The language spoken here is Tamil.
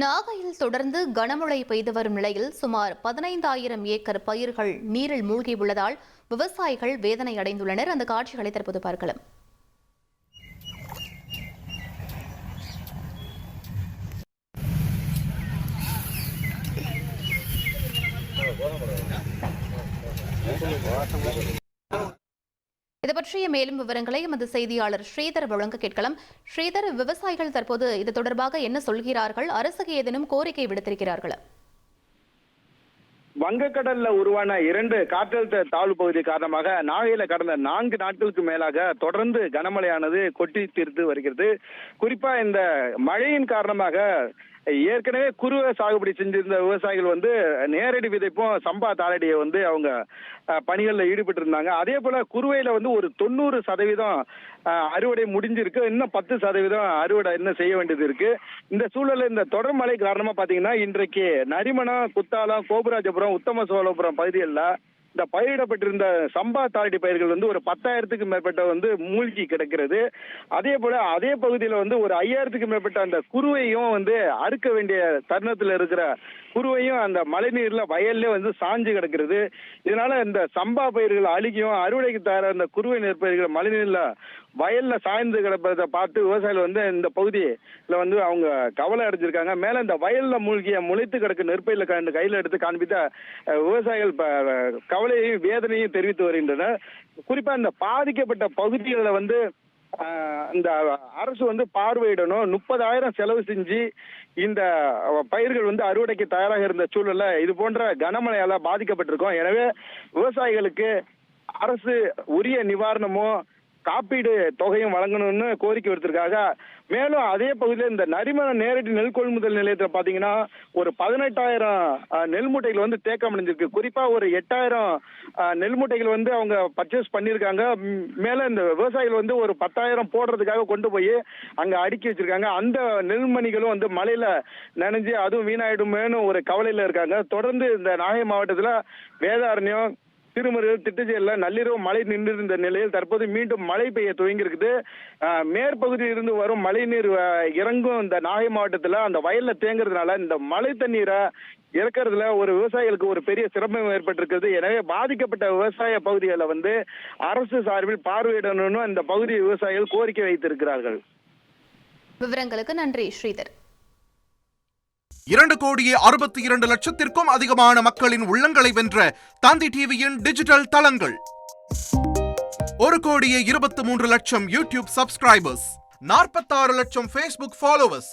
நாகையில் தொடர்ந்து கனமழை பெய்து வரும் நிலையில் சுமார் பதினைந்தாயிரம் ஏக்கர் பயிர்கள் நீரில் மூழ்கியுள்ளதால் விவசாயிகள் வேதனை அடைந்துள்ளனர். அந்த காட்சிகளை தற்போது பார்க்கலாம். பற்றிய மேலும் விவரங்களை எமது செய்தியாளர் ஸ்ரீதர் வழங்க கேட்கலாம். ஸ்ரீதர் விவசாயிகள் தற்போது இது தொடர்பாக என்ன சொல்கிறார்கள்? அரசுக்கு ஏதேனும் கோரிக்கை விடுத்திருக்கிறார்களா? வங்கக்கடல்ல உருவான இரண்டு காற்றழுத்த தாழ்வு பகுதி காரணமாக நாகையில கடந்த நான்கு நாட்களுக்கு மேலாக தொடர்ந்து கனமழையானது கொட்டி தீர்த்து வருகிறது. குறிப்பா இந்த மழையின் காரணமாக ஏற்கனவே குறுவை சாகுபடி செஞ்சிருந்த விவசாயிகள் வந்து நேரடி விதைப்பும் சம்பா தாளடியை வந்து அவங்க பணிகளில் ஈடுபட்டு இருந்தாங்க அதே போல குறுவையில வந்து ஒரு தொண்ணூறு சதவீதம் அறுவடை முடிஞ்சிருக்கு. இன்னும் பத்து சதவீதம் அறுவடை இன்னும் செய்ய வேண்டியது இருக்கு. இந்த சூழல்ல இந்த தொடர் மழை காரணமா பாத்தீங்கன்னா இன்றைக்கு நரிமணம் குத்தாலம் கோபுராஜபுரம் உத்தம சோழபுரம் பகுதிகளில் இந்த பயிரிடப்பட்டிருந்த சம்பா தாரடி பயிர்கள் வந்து ஒரு பத்தாயிரத்துக்கு மேற்பட்ட வந்து மூழ்கி கிடக்கிறது. அதே போல அதே பகுதியில் வந்து ஒரு ஐயாயிரத்துக்கு மேற்பட்ட அந்த குருவையும் வந்து அறுக்க வேண்டிய தருணத்தில் இருக்கிற குருவையும் அந்த மழைநீர்ல வயல்ல வந்து சாஞ்சு கிடக்கிறது. இதனால இந்த சம்பா பயிர்கள் அழுகியும் அறுவடைக்கு தயார அந்த குருவை நெற்பயிர்கள் மழைநீர்ல வயல்ல சாய்ந்து கிடப்பதை பார்த்து விவசாயிகள் வந்து இந்த பகுதியில வந்து அவங்க கவலை அடைஞ்சிருக்காங்க. மேல இந்த வயல்ல மூழ்கிய முளைத்து கிடக்கு நெற்பயில கண்டு கையில எடுத்து காண்பித்த விவசாயிகள் ப- கவலையையும் வேதனையும் தெரிவித்து வருகின்றன. குறிப்பா இந்த பாதிக்கப்பட்ட பகுதிகளில் வந்து இந்த அரசு வந்து பார்வையிடணும். முப்பதாயிரம் செலவு செஞ்சு இந்த பயிர்கள் வந்து அறுவடைக்கு தயாராக இருந்த சூழல்ல இது போன்ற கனமழையால பாதிக்கப்பட்டிருக்கோம். எனவே விவசாயிகளுக்கு அரசு உரிய நிவாரணமோ காப்பீடு தொகையும் வழங்கணும்னு கோரிக்கை விடுத்திருக்காங்க. மேலும் அதே பகுதியில் இந்த நரிமணம் நேரடி நெல் கொள்முதல் நிலையத்தில் பார்த்தீங்கன்னா ஒரு பதினெட்டாயிரம் நெல் மூட்டைகள் வந்து தேக்கம் அடைஞ்சிருக்கு. குறிப்பா ஒரு எட்டாயிரம் நெல் மூட்டைகள் வந்து அவங்க பர்ச்சேஸ் பண்ணியிருக்காங்க. மேலே மேல இந்த விவசாயிகள் வந்து ஒரு பத்தாயிரம் போடுறதுக்காக கொண்டு போய் அங்க அடுக்கி வச்சிருக்காங்க. அந்த நெல்மணிகளும் வந்து மழையில் நனைஞ்சு அதுவும் வீணாயிடுமேனு ஒரு கவலையில இருக்காங்க. தொடர்ந்து இந்த நாகை மாவட்டத்துல வேதாரண்யம் திருமருகல் திட்டச்சேரியில் நள்ளிரவு மழை நின்றிருந்த நிலையில் தற்போது மீண்டும் மழை பெய்ய துவங்கி இருக்குது மேற்பகுதியில் இருந்து வரும் மழை நீர் இறங்கும் இந்த நாகை மாவட்டத்தில் அந்த வயல்ல தேங்குறதுனால இந்த மழை தண்ணீரை இறக்கிறதுல ஒரு விவசாயிகளுக்கு ஒரு பெரிய சிரமம் ஏற்பட்டிருக்கிறது. எனவே பாதிக்கப்பட்ட விவசாய பகுதிகளை வந்து அரசு சார்பில் பார்வையிடணும்னு அந்த பகுதி விவசாயிகள் கோரிக்கை வைத்திருக்கிறார்கள். விவரங்களுக்கு நன்றி ஸ்ரீதர். இரண்டு கோடியே அறுபத்தி இரண்டு லட்சத்திற்கும் அதிகமான மக்களின் உள்ளங்களை வென்ற தந்தி டிவியின் டிஜிட்டல் தளங்கள். ஒரு கோடியே இருபத்தி மூன்று லட்சம் யூடியூப் சப்ஸ்கிரைபர்ஸ் நாற்பத்தாறு லட்சம் ஃபேஸ்புக் ஃபாலோவர்ஸ்